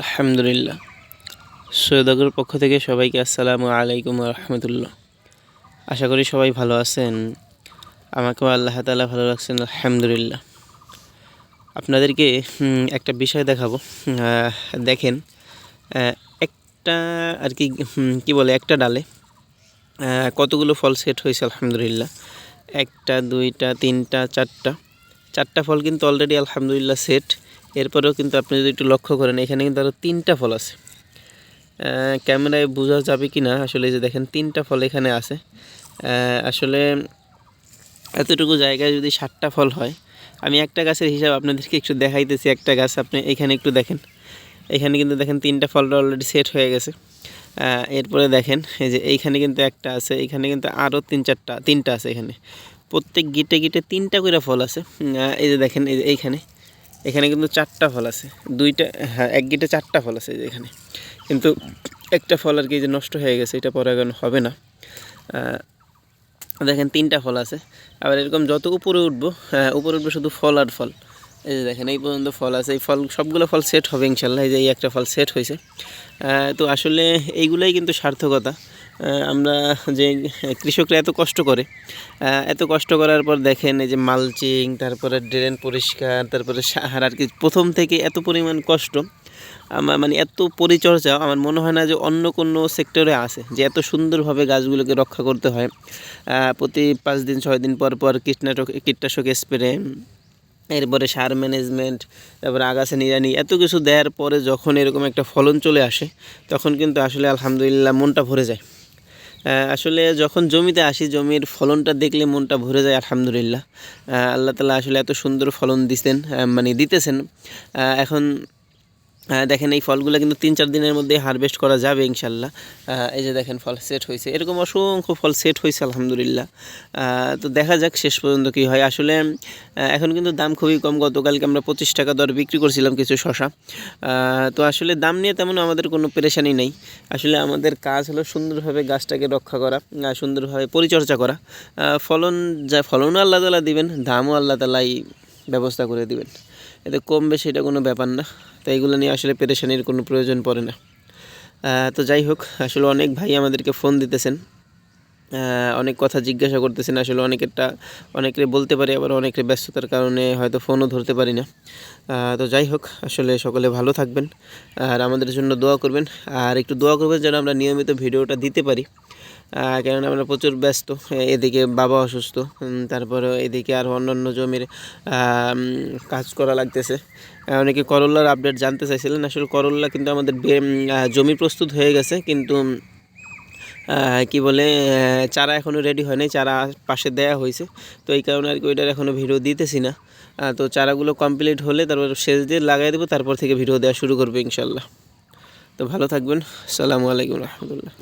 আলহামদুলিল্লাহ। সৈয়দগর পক্ষ থেকে সবাইকে আসসালামু আলাইকুম রহমতুল্লাহ। আশা করি সবাই ভালো আছেন। আমাকেও আল্লাহ তালা ভালো রাখছেন, আলহামদুলিল্লাহ। আপনাদেরকে একটা বিষয় দেখাবো। দেখেন একটা আর কি কি বলে, একটা ডালে কতগুলো ফল সেট হয়েছে, আলহামদুলিল্লাহ। একটা, দুইটা, তিনটা, চারটা। চারটা ফল কিন্তু অলরেডি আলহামদুলিল্লাহ, সেট। এরপরেও কিন্তু আপনি যদি একটু লক্ষ্য করেন, এখানে কিন্তু আরও তিনটা ফল আছে। ক্যামেরায় বোঝা যাবে কি না আসলে যে দেখেন তিনটা ফল এখানে আছে। আসলে এতটুকু জায়গায় যদি ষাটটা ফল হয়, আমি একটা গাছের হিসাব আপনাদেরকে একটু দেখাইতেছি, একটা গাছ আপনি এখানে একটু দেখেন। এখানে কিন্তু দেখেন তিনটা ফলটা অলরেডি সেট হয়ে গেছে। এরপরে দেখেন, এই যে এইখানে কিন্তু একটা আছে, এখানে কিন্তু আরও তিন চারটা, তিনটা আছে এখানে। প্রত্যেক গিটে গিটে তিনটা করে ফল আছে। এই যে দেখেন, এই যে এইখানে। এখানে কিন্তু চারটা ফল আছে। দুইটা হ্যাঁ এক গিটে চারটা ফল আছে এখানে। কিন্তু একটা ফল আর কি যে নষ্ট হয়ে গেছে এটা পরাগায়ন হবে না। দেখেন তিনটা ফল আছে। আবার এরকম যত উপরে উঠবো হ্যাঁ, উপরে উঠবো শুধু ফল আর ফল। এই যে দেখেন এই পর্যন্ত ফল আছে। এই ফল সবগুলো ফল সেট হবে ইনশাল্লাহ এই যে এই একটা ফল সেট হয়েছে। তো আসলে এইগুলাই কিন্তু সার্থকতা। আমরা যে কৃষকরা এত কষ্ট করে এত কষ্ট করার পর দেখেন এই যে মালচিং, তারপরে ড্রেন পরিষ্কার, তারপরে সার, আর কি প্রথম থেকে এত পরিমাণ কষ্ট। আমার মানে এত পরিচর্যা, আমার মনে হয় না যে অন্য কোনো সেক্টরে আছে যে এত সুন্দরভাবে গাছগুলোকে রক্ষা করতে হয়। প্রতি পাঁচ দিন, ছয় দিন পর পর কীটনাশক কীটনাশক স্প্রে, এরপরে সার ম্যানেজমেন্ট, তারপরে আগাছা নিরানি এত কিছু দেওয়ার পরে যখন এরকম একটা ফলন চলে আসে, তখন কিন্তু আসলে আলহামদুলিল্লাহ মনটা ভরে যায়। আসলে যখন জমিতে আসি, জমির ফলনটা দেখলে মনটা ভরে যায়, আলহামদুলিল্লাহ। আল্লাহ তালা আসলে এত সুন্দর ফলন দিতেন মানে দিতেছেন। এখন দেখেন এই ফলগুলো কিন্তু তিন চার দিনের মধ্যে হারভেস্ট করা যাবে ইনশাল্লাহ। এই যে দেখেন ফল সেট হয়েছে। এরকম অসংখ্য ফল সেট হয়েছে, আলহামদুলিল্লাহ। তো দেখা যাক শেষ পর্যন্ত কী হয়। আসলে এখন কিন্তু দাম খুবই কম। গতকালকে আমরা পঁচিশ টাকা দর বিক্রি করছিলাম কিছু শশা। তো আসলে দাম নিয়ে তেমন আমাদের কোনো পেরেশানি নেই। আসলে আমাদের কাজ হলো সুন্দরভাবে গাছটাকে রক্ষা করা সুন্দরভাবে পরিচর্যা করা। ফলন, যা ফলনও আল্লাহ তালা দিবেন, দামও আল্লাহ তালাই ব্যবস্থা করে দিবেন। এতে কমবে এটা কোনো ব্যাপার না। তাই এগুলো নিয়ে আসলে পেরেশানির কোনো প্রয়োজন পড়ে না। তো যাই হোক, আসলে অনেক ভাই আমাদেরকে ফোন দিতেছেন। অনেক কথা জিজ্ঞাসা করতেছেন, আসলে অনেকেরটা অনেকের বলতে পারি, আবার অনেকের ব্যস্ততার কারণে হয়তো ফোনও ধরতে পারি না। তো যাই হোক, আসলে সকলে ভালো থাকবেন, আর আমাদের জন্য দোয়া করবেন, আর একটু দোয়া করবেন যেন আমরা নিয়মিত ভিডিওটা দিতে পারি। কেননা আমরা প্রচুর ব্যস্ত এদিকে বাবা অসুস্থ তারপরে এদিকে আর অন্যান্য জমির কাজ করা লাগতেছে। অনেকে করল্লার আপডেট জানতে চাইছিলেন, আসলে করল্লা কিন্তু আমাদের জমি প্রস্তুত হয়ে গেছে, কিন্তু কি বলে চারা এখনও রেডি হয়নি, চারা পাশে দেয়া হয়েছে। তো এই কারণে আর কি ওইটার এখনও ভিডিও দিতেছি না। তো চারাগুলো কমপ্লিট হলে তারপর সেচ দিয়ে লাগাই দেবো, তারপর থেকে ভিডিও দেওয়া শুরু করবে ইনশাল্লাহ। তো ভালো থাকবেন, আসসালামু আলাইকুম রহমতুল্লাহ।